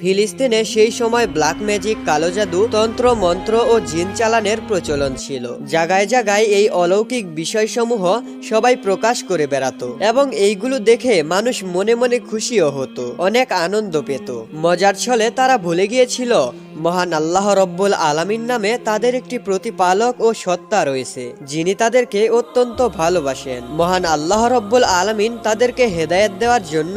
ফিলিস্তিনে সেই সময় ব্ল্যাক ম্যাজিক, কালো জাদু, তন্ত্র, মন্ত্র ও জিন চালানের প্রচলন ছিল। জাগায় জাগায় এই অলৌকিক বিষয়সমূহ সবাই প্রকাশ করে বেড়াতো এবং এইগুলো দেখে মানুষ মনে মনে খুশিও হতো, অনেক আনন্দ পেত। মজার ছলে তারা ভুলে গিয়েছিল মহান আল্লাহ রব্বুল আলামিন নামে তাদের একটি প্রতিপালক ও সত্তা রয়েছে, যিনি তাদেরকে অত্যন্ত ভালোবাসেন। মহান আল্লাহ রব্বুল আলামিন তাদেরকে হেদায়েত দেওয়ার জন্য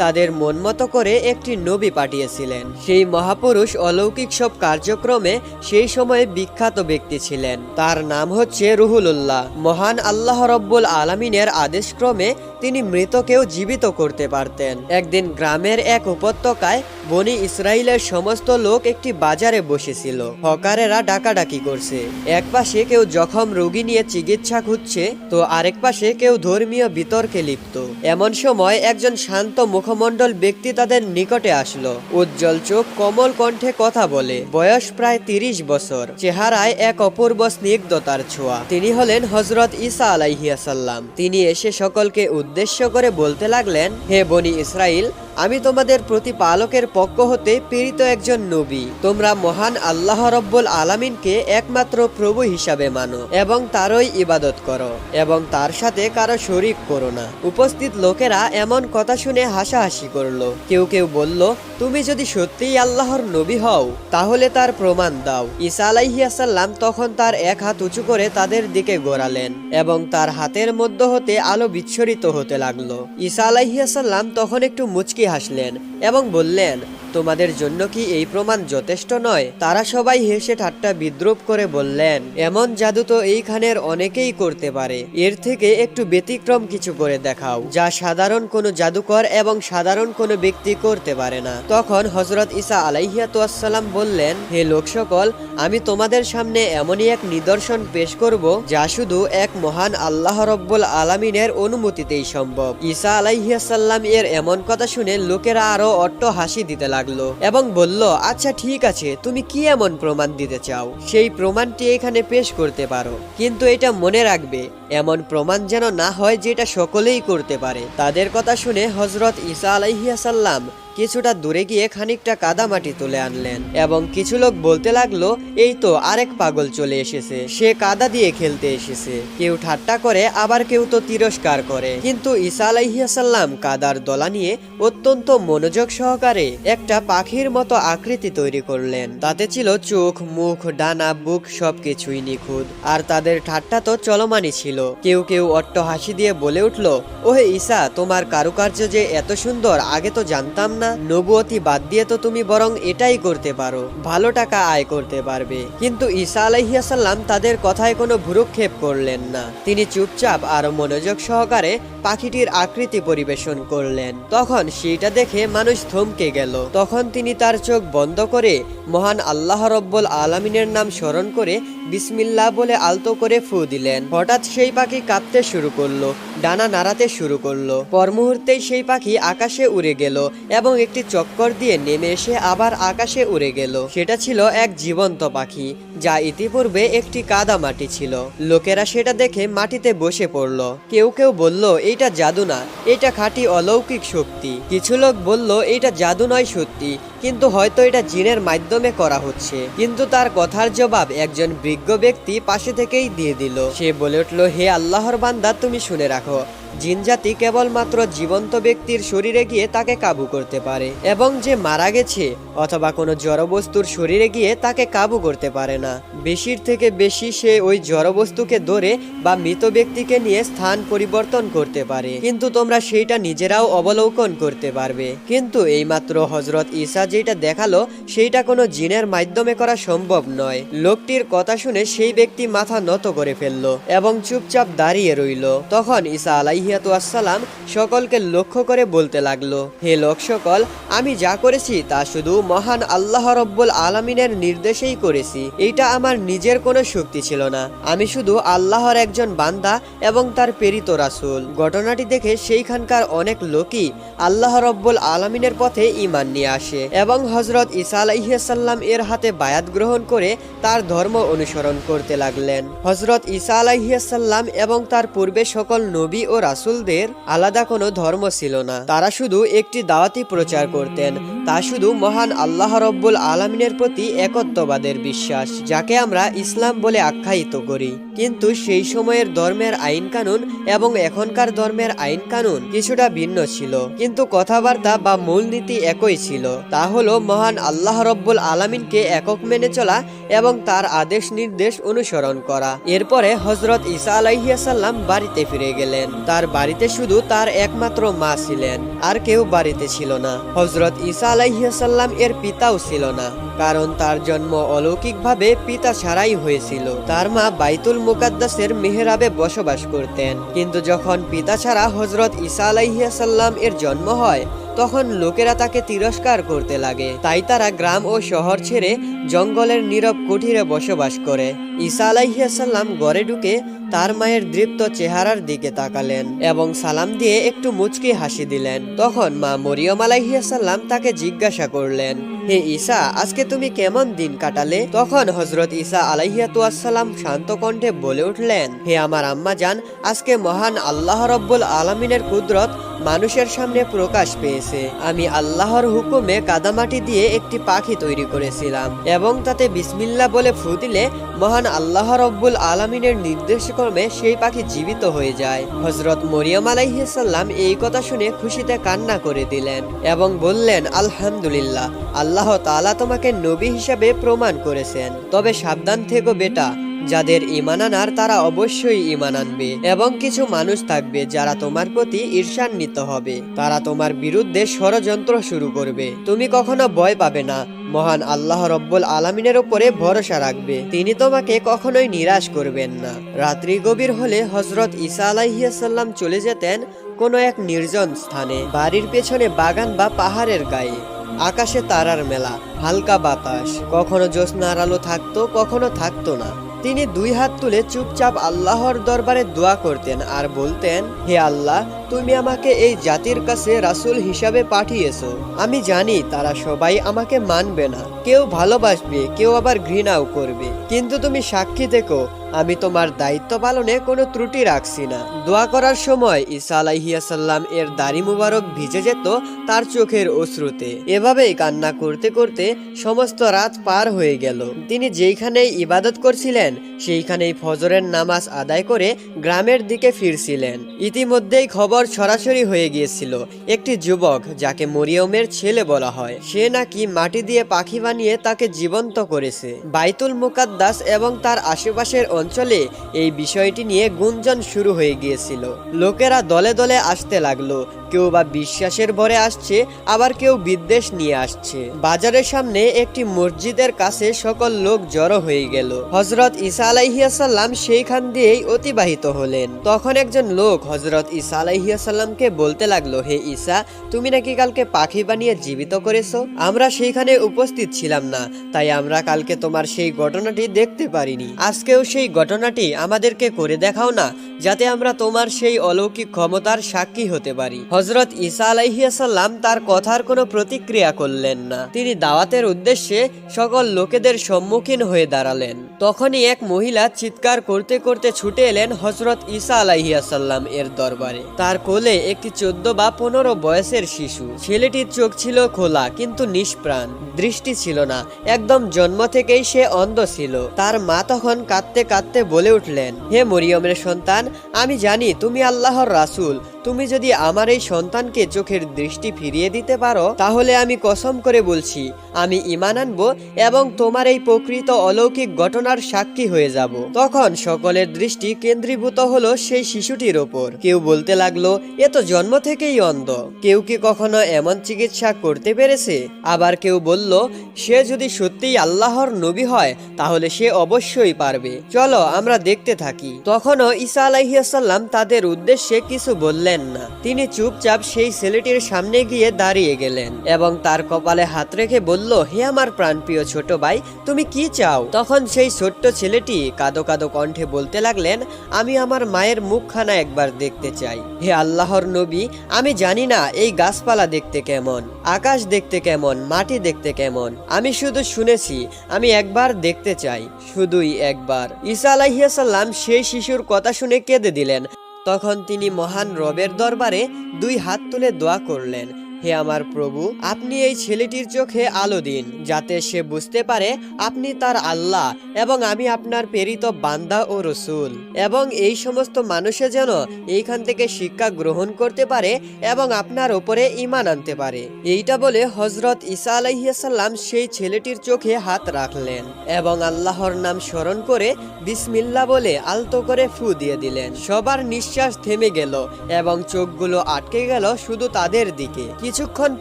তাদের মন মতো করে একটি নবী পাঠিয়েছিলেন। সেই মহাপুরুষ অলৌকিক সব কার্যক্রমে সেই সময়ে বিখ্যাত ব্যক্তি ছিলেন। তার নাম হচ্ছে রুহুলুল্লাহ। মহান আল্লাহ রব্বুল আলমিনের আদেশক্রমে তিনি মৃতকেও জীবিত করতে পারতেন। একদিন গ্রামের এক উপত্যকায় বনি ইসরায়েলের সমস্ত লোক একটি বাজারে বসেছিল। হকারেরা ডাকাডাকি করছে। এক পাশে কেউ জখম রোগী নিয়ে চিকিৎসা খুঁজছে, তো আরেক পাশে কেউ ধর্মীয় বিতর্কে লিপ্ত। এমন সময় একজন শান্ত মুখমণ্ডল ব্যক্তি তাদের নিকটে আসলো। উজ্জ্বল চোখ, কমল কণ্ঠে কথা বলে। বয়স প্রায় তিরিশ বছর। চেহারায় এক অপূর্ব স্নিগ্ধতার ছোঁয়া। তিনি হলেন হজরত ঈসা আলাইহিয়াসাল্লাম তিনি এসে সকলকে উদ্দেশ্য করে বলতে লাগলেন হে বনি ইসরাইল আমি তোমাদের প্রতিপালকের পক্ষ হতে প্রেরিত একজন নবী। তোমরা মহান আল্লাহ রব্বুল আলামিনকে একমাত্র প্রভু হিসাবে মানো এবং তারই ইবাদত করো এবং তার সাথে কারও শরিক করো না। উপস্থিত লোকেরা এমন কথা শুনে হাসাহাসি করল। কেউ কেউ বলল, তুমি যদি সত্যিই আল্লাহর নবী হও, তাহলে তার প্রমাণ দাও। ঈসা আলাইহিয়াসাল্লাম তখন তার এক হাত উঁচু করে তাদের দিকে গড়ালেন এবং তার হাতের মধ্য হতে আলো বিচ্ছরিত হতে লাগল। ঈসা আলাইহিয়াসাল্লাম তখন একটু মুচকি হাসলেন এবং বললেন তোমাদের জন্য কি এই প্রমাণ যথেষ্ট নয়? তারা সবাই হেসে ঠাট্টা বিদ্রুপ করে বললেন, এমন জাদু তো এইখানের অনেকেই করতে পারে। এর থেকে একটু ব্যতিক্রম কিছু করে দেখাও, যা সাধারণ কোনো জাদুকর এবং সাধারণ কোনো ব্যক্তি করতে পারে না। তখন হজরত ঈসা আলাইহিয়াতাম বললেন, হে লোক সকল আমি তোমাদের সামনে এমনই এক নিদর্শন পেশ করব, যা শুধু এক মহান আল্লাহ রব্বুল আলামিনের অনুমতিতেই সম্ভব। ঈসা আলাইহিয়াসাল্লাম এর এমন কথা শুনে লোকেরা আরও অট্ট হাসি দিতে লাগল। এবং বলল আচ্ছা ঠিক আছে, তুমি কি এমন প্রমাণ দিতে চাও? সেই প্রমাণটি এখানে পেশ করতে পারো। কিন্তু এটা মনে রাখবে, এমন প্রমাণ যেন না হয় যেটা সকলেই করতে পারে। তাদের কথা শুনে হজরত ঈসা আলাইহিয়াসাল্লাম কিছুটা দূরে গিয়ে খানিকটা কাদামাটি তুলে আনলেন এবং কিছু লোক বলতে লাগল, এই তো আরেক পাগল চলে এসেছে। সে কাদা দিয়ে খেলতে এসেছে। কেউ ঠাট্টা করে, আবার কেউ তো তিরস্কার করে। কিন্তু ঈসা আলাইহিয়াসাল্লাম কাদার দলা নিয়ে অত্যন্ত মনোযোগ সহকারে একটা পাখির মতো আকৃতি তৈরি করলেন। তাতে ছিল চোখ, মুখ, ডানা, বুক সবকিছুই নিখুঁত। আর তাদের ঠাট্টা তো চলমানই ছিল। কেউ কেউ অট্ট হাসি দিয়ে বলে উঠল, ওহে ঈসা, তোমার কারুকার্য যে এত সুন্দর, আগে তো জানতাম না। নবুয়তি বাদ দিয়ে তো তুমি বরং এটাই করতে পারো। ভালো টাকা আয় করতে পারবে। কিন্তু ঈসা আলাইহিয়াসাল্লাম তাদের কথায় কোনো ভুরুক্ষেপ করলেন না। তিনি চুপচাপ আর মনোযোগ সহকারে পাখিটির আকৃতি পরিবেশন করলেন। তখন সেইটা দেখে মানুষ থমকে গেল। তখন তিনি তার চোখ বন্ধ করে মহান আল্লাহ রব্বুল আলমিনের নাম স্মরণ করে বিসমিল্লাহ বলে আলতো করে ফু দিলেন। হঠাৎ সেই পাখি কাঁপতে শুরু করল, ডানা নাড়াতে শুরু করল। পর মুহূর্তেই সেই পাখি আকাশে উড়ে গেল এবং একটি চক্কর দিয়ে নেমে এসে আবার আকাশে উড়ে গেল। সেটা ছিল এক জীবন্ত পাখি, যা ইতিপূর্বে একটি কাদা মাটি ছিল। লোকেরা সেটা দেখে মাটিতে বসে পড়ল। কেউ কেউ বলল এটা জাদু না, এটা খাঁটি অলৌকিক শক্তি। কিছু লোক বলল এটা জাদু নয় সত্যি কিন্তু হয়তো এটা জিনের মাধ্যমে করা হচ্ছে। কিন্তু তার কথার জবাব একজন বিজ্ঞ ব্যক্তি পাশে থেকেই দিয়ে দিল। সে বলে উঠল, হে আল্লাহর বান্দা, তুমি শুনে রাখো জিনজাতি কেবলমাত্র জীবন্ত ব্যক্তির শরীরে গিয়ে তাকে কাবু করতে পারে এবং যে মারা গেছে অথবা কোনো জড়বস্তুর শরীরে গিয়ে তাকে কাবু করতে পারে না। বেশির থেকে বেশি সে ওই জড়বস্তুকে ধরে বা মৃত ব্যক্তিকে নিয়ে স্থান পরিবর্তন করতে পারে। কিন্তু তোমরা সেইটা নিজেরাও অবলোকন করতে পারবে। কিন্তু এইমাত্র হজরত ঈসা যেটা দেখাল, সেইটা কোনো জিনের মাধ্যমে করা সম্ভব নয়। লোকটির কথা শুনে সেই ব্যক্তি মাথা নত করে ফেলল এবং চুপচাপ দাঁড়িয়ে রইল। তখন ঈসা আলাইহিয়াতুয়াসাল্লাম সকলকে লক্ষ্য করে বলতে লাগল, হে লোক সকল, আমি যা করেছি তা শুধু মহান আল্লাহ রব্বুল আলমিনের নির্দেশেই করেছি। এটা আমার নিজের কোনো শক্তি ছিল না। আমি শুধু আল্লাহর একজন বান্দা এবং তার প্রেরিত রাসূল। ঘটনাটি দেখে সেইখানকার অনেক লোকই আল্লাহ রব্বুল আলমিনের পথে ইমান নিয়ে আসে এবং হজরত ইসা আলাইসাল্লাম এর হাতে বায়াত গ্রহণ করে তার ধর্ম অনুসরণ করতে লাগলেন। হজরত ইসা আলাইসাল্লাম এবং তার পূর্বে সকল নবী ও রাসুলদের আলাদা কোনো ধর্ম ছিল না। তারা শুধু একটি দাওয়াতি প্রচার করতেন। তা শুধু মহান আল্লাহ রব্বুল আলমিনের প্রতি একত্ববাদের বিশ্বাস, যাকে আমরা ইসলাম বলে আখ্যায়িত করি। কিন্তু সেই সময়ের ধর্মের আইন কানুন এবং এখনকার ধর্মের আইন কানুন কিছুটা ভিন্ন ছিল। কিন্তু কথাবার্তা বা মূলনীতি একই ছিল। তা হলো মহান আল্লাহ রব্বুল আলমিনকে একক মেনে চলা এবং তার আদেশ নির্দেশ অনুসরণ করা। এরপরে হজরত ঈসা আলাইহিয়াসাল্লাম বাড়িতে ফিরে গেলেন। তার বাড়িতে শুধু তার একমাত্র মা ছিলেন, আর কেউ বাড়িতে ছিল না। হজরত ঈসা আলাইহিয়াসাল্লাম এর পিতাও ছিল না, কারণ তার জন্ম অলৌকিকভাবে পিতা ছাড়াই হয়েছিল। তার মা বাইতুল মুকাদ্দাসের মেহরাবে বসবাস করতেন। কিন্তু যখন পিতা ছাড়া হজরত ঈসা আলাইহাসাল্লাম এর জন্ম হয় তখন লোকেরা তাকে তিরস্কার করতে লাগে। তাই তারা গ্রাম ও শহর ছেড়ে জঙ্গলের নীরব কুঠিরে বসবাস করে। ঈসা আলাইহিয়াসাল্লাম ঘরে ঢুকে তার মায়ের দৃপ্ত চেহারার দিকে তাকালেন এবং সালাম দিয়ে একটু মুচকি হাসি দিলেন। তখন মা মরিয়ম আলাইহিয়াসাল্লাম তাকে জিজ্ঞাসা করলেন, হে ঈসা, আজকে তুমি কেমন দিন কাটালে? তখন হজরত ঈসা আলাইহিয়াতুয়াসাল্লাম শান্ত কণ্ঠে বলে উঠলেন, হে আমার আম্মা জান, আজকে মহান আল্লাহ রব্বুল আলমিনের কুদরত মানুষের সামনে প্রকাশ পেয়েছে। আমি আল্লাহর হুকুমে কাদামাটি দিয়ে একটি পাখি তৈরি করেছিলাম এবং তাতে বিসমিল্লা বলে ফু দিলে মহান আল্লাহ রব্বুল আলমিনের নির্দেশক্রমে সেই পাখি জীবিত হয়ে যায়। হজরত মরিয়ম আলাইহিসাল্লাম এই কথা শুনে খুশিতে কান্না করে দিলেন এবং বললেন, আলহামদুলিল্লাহ, আল্লাহ তাআলা তোমাকে নবী হিসাবে প্রমাণ করেছেন। তবে সাবধান থেকো বেটা যাদের ইমান আনার, তারা অবশ্যই ইমান আনবে এবং কিছু মানুষ থাকবে যারা তোমার প্রতি ঈর্ষান্বিত হবে। তারা তোমার বিরুদ্ধে ষড়যন্ত্র শুরু করবে। তুমি কখনো ভয় পাবে না। মহান আল্লাহ রব্বুল আলমিনের ওপরে ভরসা রাখবে। তিনি তোমাকে কখনোই নিরাশ করবেন না। রাত্রি গভীর হলে হজরত ঈসা আলাইহিয়াসাল্লাম চলে যেতেন কোনো এক নির্জন স্থানে, বাড়ির পেছনে বাগান বা পাহাড়ের গায়ে। আকাশে তারার মেলা, হালকা বাতাস। কখনো জ্যোৎস্নার আলো থাকতো, কখনো থাকতো না। তিনি দুই হাত তুলে চুপচাপ আল্লাহর দরবারে দোয়া করতেন আর বলতেন হে আল্লাহ তুমি আমাকে এই জাতির কাছে রাসূল হিসাবে পাঠিয়েছো। আমি জানি তারা সবাই আমাকে মানবে না। কেউ ভালোবাসবে, কেউ আবার ঘৃণাও করবে। কিন্তু তুমি সাক্ষী থেকো আমি তোমার দায়িত্ব পালনে কোনো ত্রুটি রাখছি না। দোয়া করার সময় ঈসা আলাইহিয়াসাল্লাম এর দাড়ি মুবারক ভিজে যেত তার চোখের অশ্রুতে। এভাবেই কান্না করতে করতে সমস্ত রাত পার হয়ে গেল। তিনি যেইখানেই ইবাদত করছিলেন, সেইখানেই ফজরের নামাজ আদায় করে গ্রামের দিকে ফিরছিলেন। ইতিমধ্যেই খবর সরাসরি হয়ে গিয়েছিল। একটি যুবক, যাকে মরিয়মের ছেলে বলা হয়, সে নাকি মাটি দিয়ে পাখি বানিয়ে তাকে জীবন্ত করেছে। বাইতুল মুকাদ্দাস এবং তার আশেপাশের অঞ্চলে এই বিষয়টি নিয়ে গুঞ্জন শুরু হয়ে গিয়েছিল। লোকেরা দলে দলে আসতে লাগল। কেউ বা বিশ্বাসের ভরে আসছে, আবার কেউ বিদ্বেষ নিয়ে আসছে। বাজারের সামনে একটি মসজিদের কাছে সকল লোক জড়ো হয়ে গেল। হজরত ঈসা আলাইহিয়াসাল্লাম সেইখান দিয়েই অতিবাহিত হলেন। তখন একজন লোক হজরত ঈসা আলাইহিয়াসাল্লামকে বলতে লাগল, হে ঈসা, তুমি নাকি কালকে পাখি বানিয়ে জীবিত করেছ? আমরা সেইখানে উপস্থিত ছিলাম না, তাই আমরা কালকে তোমার সেই ঘটনাটি দেখতে পারিনি। আজকেও সেই ঘটনাটি আমাদেরকে করে দেখাও না যাতে আমরা তোমার সেই অলৌকিক ক্ষমতার সাক্ষী হতে পারি। হজরত ঈসা আলাইহিয়াসাল্লাম তার কথার কোনো প্রতিক্রিয়া করলেন না। তিনি দাওয়াতের উদ্দেশ্যে সকল লোকেদের সম্মুখীন হয়ে দাঁড়ালেন। তখনই এক মহিলা চিৎকার করতে করতে ছুটে এলেন হজরত ঈসা আলাইহিয়াসাল্লাম এর দরবারে। তার কোলে একটি চোদ্দ বা পনেরো বয়সের শিশু। ছেলেটির চোখ ছিল খোলা কিন্তু নিষ্প্রাণ। দৃষ্টি ছিল না। একদম জন্ম থেকেই সে অন্ধ ছিল। তার মা তখন কাঁদতে কাঁদতে বলে উঠলেন, হে মরিয়মের সন্তান আমি জানি তুমি আল্লাহর রাসূল। তুমি যদি আমার এই সন্তানকে চোখের দৃষ্টি ফিরিয়ে দিতে পারো, তাহলে আমি কসম করে বলছি, আমি ইমান আনব এবং তোমার এই প্রকৃত অলৌকিক ঘটনার সাক্ষী হয়ে যাব। তখন সকলের দৃষ্টি কেন্দ্রীভূত হলো সেই শিশুটির ওপর। কেউ বলতে লাগল, এ তো জন্ম থেকেই অন্ধ। কেউ কি কখনো এমন চিকিৎসা করতে পেরেছে? আবার কেউ বলল, সে যদি সত্যিই আল্লাহর নবী হয়, তাহলে সে অবশ্যই পারবে। চলো আমরা দেখতে থাকি। তখনও ঈসা আলাইহিয়াসাল্লাম তাদের উদ্দেশ্যে কিছু বললেন। না তিনি চুপচাপ সেই ছেলেটির সামনে গিয়ে দাঁড়িয়ে গেলেন এবং তার কপালে হাত রেখে বলল, হে আমার প্রাণপ্রিয় ছোট ভাই, তুমি কি চাও? তখন সেই ছোট্ট ছেলেটি কাদো কাদো কণ্ঠে বলতে লাগলেন, আমি আমার মায়ের মুখখানা একবার দেখতে চাই। হে আল্লাহর নবী, আমি জানি না এই গাছপালা দেখতে কেমন, আকাশ দেখতে কেমন, মাটি দেখতে কেমন। আমি শুধু শুনেছি, আমি একবার দেখতে চাই, শুধুই একবার। ঈসা আলাইহিয়াসাল্লাম সেই শিশুর কথা শুনে কেঁদে দিলেন। তখন তিনি মহান রবের দরবারে দুই হাত তুলে দোয়া করলেন। হে আমার প্রভু, আপনি এই ছেলেটির চোখে আলো দিন, যাতে সে বুঝতে পারে আপনি তার আল্লাহ এবং আমি আপনার প্রেরিত বান্দা ও রসুল। এবং এই সমস্ত মানুষে যেন এইখান থেকে শিক্ষা গ্রহণ করতে পারে এবং আপনার ওপরে ইমান আনতে পারে। এইটা বলে হজরত ঈসা আলাইসাল্লাম সেই ছেলেটির চোখে হাত রাখলেন এবং আল্লাহর নাম স্মরণ করে বিসমিল্লা বলে আলতো করে ফু দিয়ে দিলেন। সবার নিঃশ্বাস থেমে গেল এবং চোখগুলো আটকে গেল শুধু তাদের দিকে। কিছুক্ষণ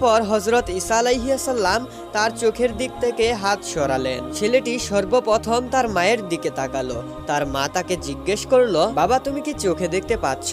পর হজরত ঈসা আলাইসাল্লাম তার চোখের দিক থেকে হাত সরালেন। ছেলেটি সর্বপ্রথম তার মায়ের দিকে তাকালো। তার মা তাকে জিজ্ঞেস করল, বাবা, তুমি কি চোখে দেখতে পাচ্ছ?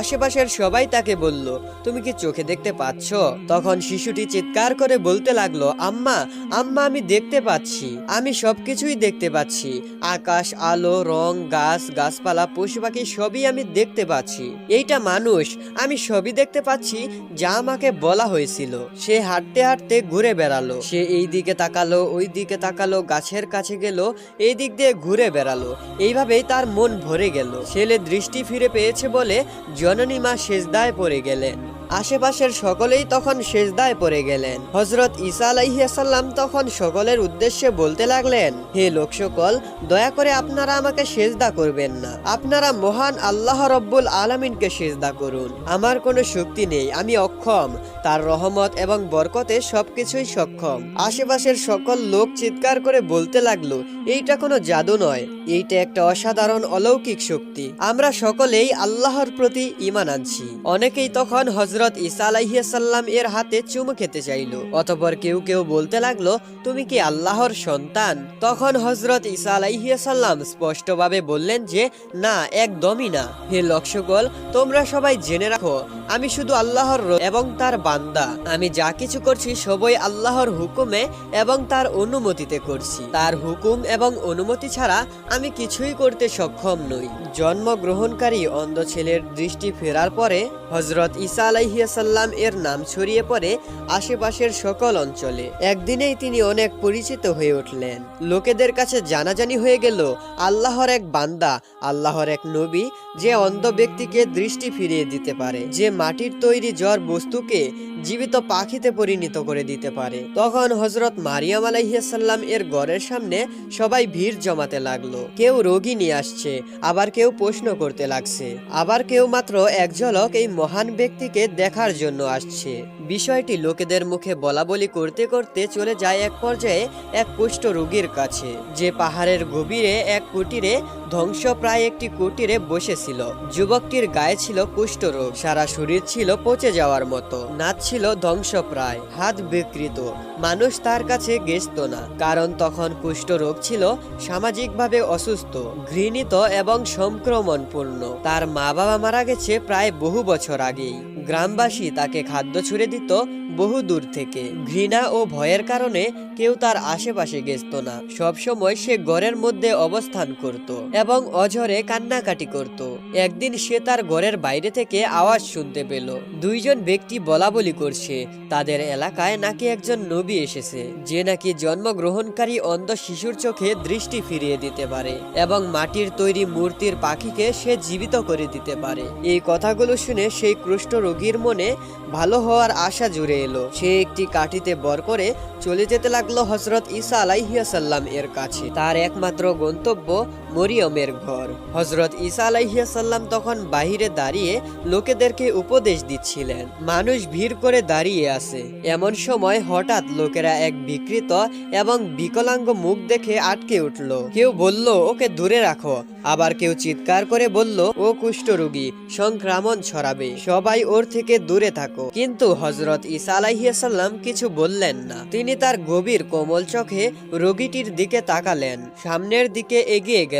আশেপাশের সবাই তাকে বলল, তুমি কি চোখে দেখতে পাচ্ছ? তখন শিশুটি চিৎকার করে বলতে লাগল, আম্মা আম্মা, আমি দেখতে পাচ্ছি। আমি সবকিছুই দেখতে পাচ্ছি। আকাশ, আলো, রং, গাছ, গাছপালা পশু পাখি সবই আমি দেখতে পাচ্ছি। এইটা মানুষ। আমি সবই দেখতে পাচ্ছি যা আমাকে বলা হয়েছিল। সে হাঁটতে হাঁটতে ঘুরে বেড়ালো। সে এই দিকে তাকালো, ওই দিকে তাকালো, গাছের কাছে গেল, এই দিক দিয়ে ঘুরে বেড়ালো। এইভাবেই তার মন ভরে গেল। ছেলে দৃষ্টি ফিরে পেয়েছে বলে জননী মা সেজদায় পড়ে গেলেন। আশেপাশের সকলেই তখন সেজদায় পড়ে গেলেন। হজরত ঈসা আলাইসাল্লাম তখন সকলের উদ্দেশ্যে বলতে লাগলেন, হে লোক সকল দয়া করে আপনারা আমাকে সেজদা করবেন না। আপনারা মহান আল্লাহ রব্বুল আলমিনকে সেজদা করুন। আমার কোনো শক্তি নেই, আমি অক্ষম। তার রহমত এবং বরকতে সবকিছুই সক্ষম। আশেপাশের সকল লোক চিৎকার করে বলতে লাগল, এইটা কোনো জাদু নয়। এইটা একটা অসাধারণ অলৌকিক শক্তি। আমরা সকলেই আল্লাহর প্রতি ইমান আনছি। অনেকেই তখন হজরত ঈসা আলাইসাল্লাম এর হাতে চুমু খেতে চাইল। অতপর কেউ কেউ বলতে লাগল, তুমি কি আল্লাহর সন্তান? তখন হজরত ঈসা আলাইসাল্লাম স্পষ্টভাবে বললেন যে, না, একদমই না। হে লক্ষকল তোমরা সবাই জেনে রাখো, আমি শুধু আল্লাহর এবং তার বান্দা। আমি যা কিছু করছি সবই আল্লাহর হুকুমে এবং তার অনুমতিতে করছি। তার হুকুম এবং অনুমতি ছাড়া আমি কিছুই করতে সক্ষম নই। জন্মগ্রহণকারী অন্ধ ছেলের দৃষ্টি ফেরার পরে হজরত ঈসা আলাইহিয়াসাল্লাম এর নাম ছড়িয়ে পড়ে আশেপাশের সকল অঞ্চলে। একদিনেই তিনি অনেক পরিচিত হয়ে উঠলেন। লোকেদের কাছে জানাজানি হয়ে গেল, আল্লাহর এক বান্দা, আল্লাহর এক নবী, যে অন্ধ ব্যক্তিকে দৃষ্টি ফিরিয়ে দিতে পারে, যে মাটির তৈরি জ্বর বস্তুকে জীবিত পাখিতে পরিণত করে দিতে পারে। তখন হজরত মারিয়াম আলাইসাল্লাম এর ঘরের সামনে সবাই ভিড় জমাতে লাগল। কেউ রোগী নিয়ে আসছে, আবার কেউ প্রশ্ন করতে লাগছে। আবার কেউ মাত্র এক ঝলক এই মহান ব্যক্তিকে দেখার জন্য আসছে। বিষয়টি লোকেদের মুখে বলা বলি করতে করতে চলে যায় এক পর্যায়ে এক কুষ্ঠ রোগীর কাছে, যে পাহাড়ের গভীরে এক কুটিরে ধ্বংসপ্রায় একটি কুটিরে বসেছিল। যুবকটির গায়ে ছিল কুষ্ঠরোগ। সারা শরীর ছিল পচে যাওয়ার মতো। নাচ ছিল ধ্বংসপ্রায় হাত বিকৃত। মানুষ তার কাছে গেছত না। কারণ তখন কুষ্ঠরোগ ছিল সামাজিকভাবে অসুস্থ, ঘৃণিত এবং সংক্রমণপূর্ণ। তার মা বাবা মারা গেছে প্রায় বহু বছর আগেই। গ্রামবাসী তাকে খাদ্য ছুড়ে দিত বহু দূর থেকে। ঘৃণা ও ভয়ের কারণে কেউ তার আশেপাশে গেছত না। সবসময় সে ঘরের মধ্যে অবস্থান করত। এবং অঝরে কান্নাকাটি করত। একদিন সে তার ঘরের বাইরে থেকে আওয়াজ শুনতে পেল। দুইজন ব্যক্তি বলা বলি করছে, তাদের এলাকায় নাকি একজন নবী এসেছে, যে নাকি জন্মগ্রহণকারী অন্ধ শিশুর চোখে দৃষ্টি ফিরিয়ে দিতে পারে এবং মাটির তৈরি মূর্তির পাখিকে সে জীবিত করে দিতে পারে। এই কথাগুলো শুনে সেই কুষ্ঠ রোগীর মনে ভালো হওয়ার আশা জুড়ে এলো। সে একটি কাঠিতে বর করে চলে যেতে লাগল হজরত ঈসা আলাইহিয়াসাল্লাম এর কাছে। তার একমাত্র গন্তব্য মরিয়মের ঘর। হজরত ঈসা আলাইহিয়াসাল্লাম তখন বাহিরে দাঁড়িয়ে লোকেদেরকে উপদেশ দিচ্ছিলেন। মানুষ ভিড় করে দাঁড়িয়ে আছে। এমন সময় হঠাৎ লোকেরা এক বিকৃত এবং বিকলাঙ্গ মুখ দেখে আটকে উঠল। কেউ বলল, ওকে দূরে রাখো। আবার কেউ চিৎকার করে বলল, ও কুষ্ঠরোগী সংক্রমণ ছড়াবে, সবাই ওর থেকে দূরে থাকো। কিন্তু হজরত ঈসা আলাইহিয়াসাল্লাম কিছু বললেন না। তিনি তার গভীর কোমল চোখে রোগীটির দিকে তাকালেন। সামনের দিকে এগিয়ে গেলেন।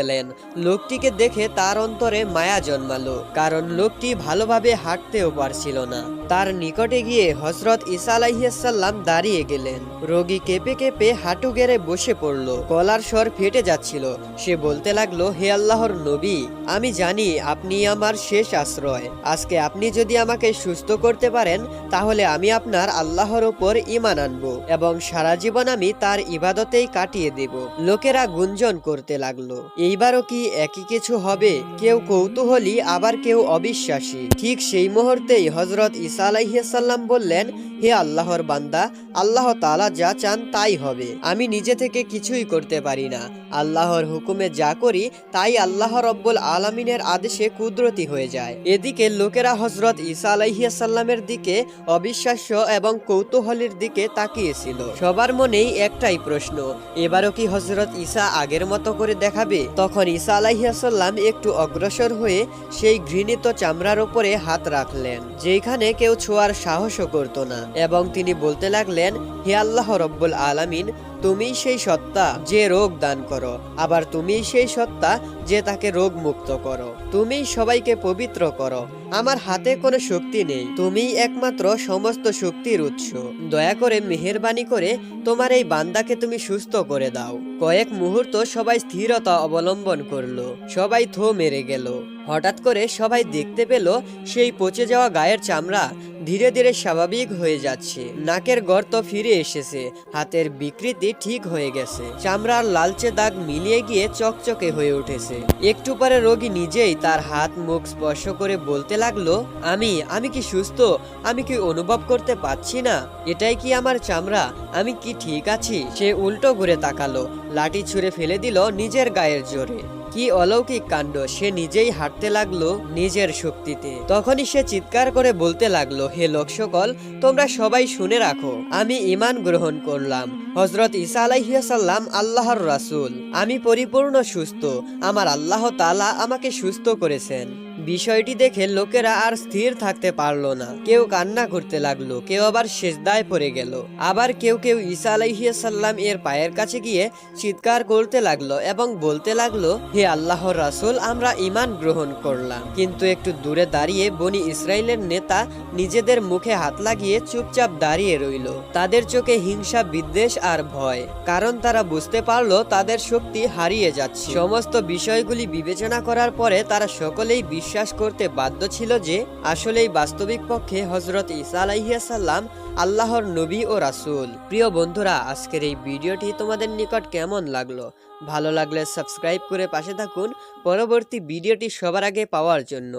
লোকটিকে দেখে তার অন্তরে মায়া জন্মালো, কারণ লোকটি ভালোভাবে হাঁটতেও পারছিল না। তার নিকটে গিয়ে হজরত ঈসা আলাইহিয়াসাল্লাম দাঁড়িয়ে গেলেন। রোগী কেঁপে কেঁপে হাঁটু গেড়ে বসে পড়ল, গলার স্বর ফেটে যাচ্ছিল। সে বলতে লাগল, হে আল্লাহর নবী, আমি জানি আপনি আমার শেষ আশ্রয়। আজকে আপনি যদি আমাকে সুস্থ করতে পারেন, তাহলে আমি আপনার আল্লাহর ওপর ইমান আনব এবং সারা জীবন আমি তার ইবাদতেই কাটিয়ে দেব। লোকেরা গুঞ্জন করতে লাগল। এই এইবারও কি একই কিছু হবে? কেউ কৌতূহলী, আবার কেউ অবিশ্বাসী। ঠিক সেই মুহূর্তেই হজরত ঈসা আলাইসাল্লাম বললেন, হে আল্লাহর বান্দা, আল্লাহ তাআলা যা চান তাই হবে। আমি নিজে থেকে কিছুই করতে পারি না। আল্লাহর হুকুমে যা করি, তাই আল্লাহ রব্বুল আলমিনের আদেশে কুদরতি হয়ে যায়। এদিকে লোকেরা হজরত ঈসা আলাইসাল্লামের দিকে অবিশ্বাস্য এবং কৌতূহলের দিকে তাকিয়েছিল। সবার মনেই একটাই প্রশ্ন, এবারও কি হজরত ঈসা আগের মতো করে দেখাবে? তখন ঈসা আলাহিয়াসাল্লাম একটু অগ্রসর হয়ে সেই ঘৃণিত চামড়ার ওপরে হাত রাখলেন। যেখানে কেউ ছোঁয়ার সাহসও করত না। এবং তিনি বলতে লাগলেন, হে আল্লাহ রব্বুল আলামিন তুমি সেই সত্তা যে রোগ দান করো, আবার তুমি সেই সত্তা যে তাকে রোগ মুক্ত করো। তুমি সবাইকে পবিত্র করো। আমার হাতে কোনো শক্তি নেই। তুমি একমাত্র সমস্ত শক্তির উৎস। দয়া করে মেহেরবানি করে তোমার এই বান্দাকে তুমি সুস্থ করে দাও। কয়েক মুহূর্ত সবাই স্থিরতা অবলম্বন করল। সবাই থো মেরে গেল। হঠাৎ করে সবাই দেখতে পেল সেই পচে যাওয়া গায়ের চামড়া ধীরে ধীরে স্বাভাবিক হয়ে যাচ্ছে। নাকের গর্ত ফিরে এসেছে। হাতের বিকৃতি ঠিক হয়ে গেছে। চামড়ার লালচে দাগ মিলিয়ে গিয়ে চকচকে হয়ে উঠেছে। একটু পরে রোগী নিজেই তার হাত, মুখ স্পর্শ করে বলতে লাগল, আমি আমি কি সুস্থ? আমি কি অনুভব করতে পারছি না? এটাই কি আমার চামড়া? আমি কি ঠিক আছি? সে উল্টো ঘুরে তাকালো। লাঠি ছুঁড়ে ফেলে দিল নিজের গায়ের জোরে। কি অলৌকিক কাণ্ড? সে নিজেই হাঁটতে লাগল নিজের শক্তিতে। তখনই সে চিৎকার করে বলতে লাগল, হে লোক সকল তোমরা সবাই শুনে রাখো, আমি ইমান গ্রহণ করলাম। হজরত ইসা আলাইসাল্লাম আল্লাহর রাসুল। আমি পরিপূর্ণ সুস্থ। আমার আল্লাহ তালা আমাকে সুস্থ করেছেন। বিষয়টি দেখে লোকেরা আর স্থির থাকতে পারল না। কেউ কান্না করতে লাগল, কেউ আবার সেজদায় পড়ে গেল। আবার কেউ কেউ ঈসা আলাইসাল্লাম এর পায়ের কাছে গিয়ে চিৎকার করতে লাগল এবং বলতে লাগল, হে আল্লাহর রাসূল, আমরা ইমান গ্রহণ করলাম। কিন্তু একটু দূরে দাঁড়িয়ে বনি ইসরায়েলের নেতা নিজেদের মুখে হাত লাগিয়ে চুপচাপ দাঁড়িয়ে রইল। তাদের চোখে হিংসা, বিদ্বেষ আর ভয়। কারণ তারা বুঝতে পারল তাদের শক্তি হারিয়ে যাচ্ছে। সমস্ত বিষয়গুলি বিবেচনা করার পরে তারা সকলেই বিশ্বাস করতে বাধ্য ছিল যে আসলেই বাস্তবিক পক্ষে হজরত ঈসা আলাইসাল্লাম আল্লাহর নবী ও রাসূল। প্রিয় বন্ধুরা, আজকের এই ভিডিওটি তোমাদের নিকট কেমন লাগল? ভালো লাগলে সাবস্ক্রাইব করে পাশে থাকুন। পরবর্তী ভিডিওটি সবার আগে পাওয়ার জন্য।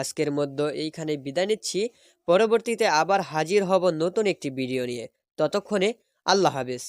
আজকের মধ্যে এইখানে বিদায় নিচ্ছি। পরবর্তীতে আবার হাজির হব নতুন একটি ভিডিও নিয়ে। ততক্ষণে আল্লাহ হাফেজ।